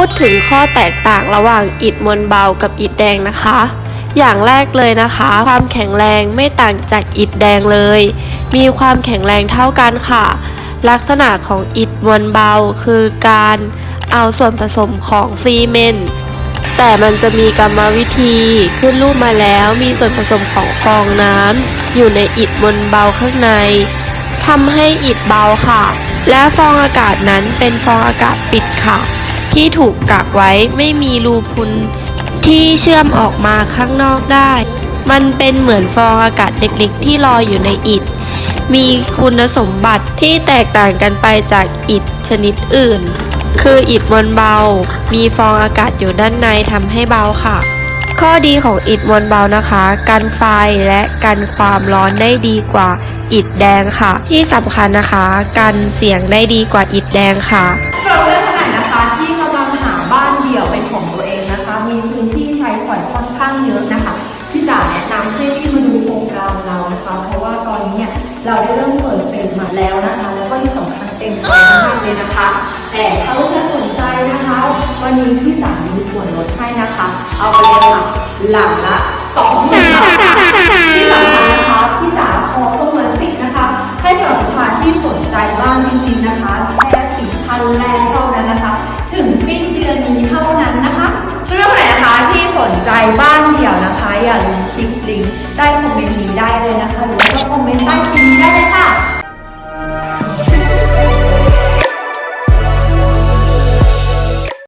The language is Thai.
พูดถึงข้อแตกต่างระหว่างอิฐมวลเบากับอิฐแดงนะคะ อย่างแรกเลยนะคะ ความแข็งแรงไม่ต่างจากอิฐแดงเลย มีความแข็งแรงเท่ากันค่ะ ลักษณะของอิฐมวลเบาคือการเอาส่วนผสมของซีเมนต์แต่มันจะมีกรรมวิธีขึ้นรูปมาแล้วมีส่วนผสมของฟองน้ำอยู่ในอิฐมวลเบาข้างในทำให้อิฐเบาค่ะ และฟองอากาศนั้นเป็นฟองอากาศปิดค่ะ ที่ถูกกักไว้ไม่มีรูพุนที่เชื่อมออกมาข้างนอกได้ มันเป็นเหมือนฟองอากาศเล็กๆที่ลอยอยู่ในอิฐ มีคุณสมบัติที่แตกต่างกันไปจากอิฐชนิดอื่น คืออิฐมวลเบา มีฟองอากาศอยู่ด้านในทำให้เบาค่ะ ข้อดีของอิฐมวลเบานะคะ กันไฟและกันความร้อนได้ดีกว่าอิฐแดงค่ะ ที่สำคัญนะคะ กันเสียงได้ดีกว่าอิฐแดงค่ะ ข้างเยอะนะคะพี่จ๋าแนะนำให้รีบมาดูโครงการเรานะคะเพราะว่าตอนนี้เนี่ยเราได้เริ่มเปิดเฟสมาแล้วนะคะ แล้วก็ที่สำคัญเต็มใจมากเลยนะคะ แต่เขาจะสนใจนะคะ วันนี้พี่จ๋ามีส่วนลดให้นะคะ เอาไปเลยค่ะหลังละสองหมื่นบาทค่ะที่สำคัญนะคะพี่จ๋าขอประเมินสิทธิ์นะคะ ให้สำหรับลูกค้าที่สนใจบ้านจริงๆนะคะ ริง ๆ ใต้คอมเมนต์นี้ได้เลยนะคะ หรือว่าคอมเมนต์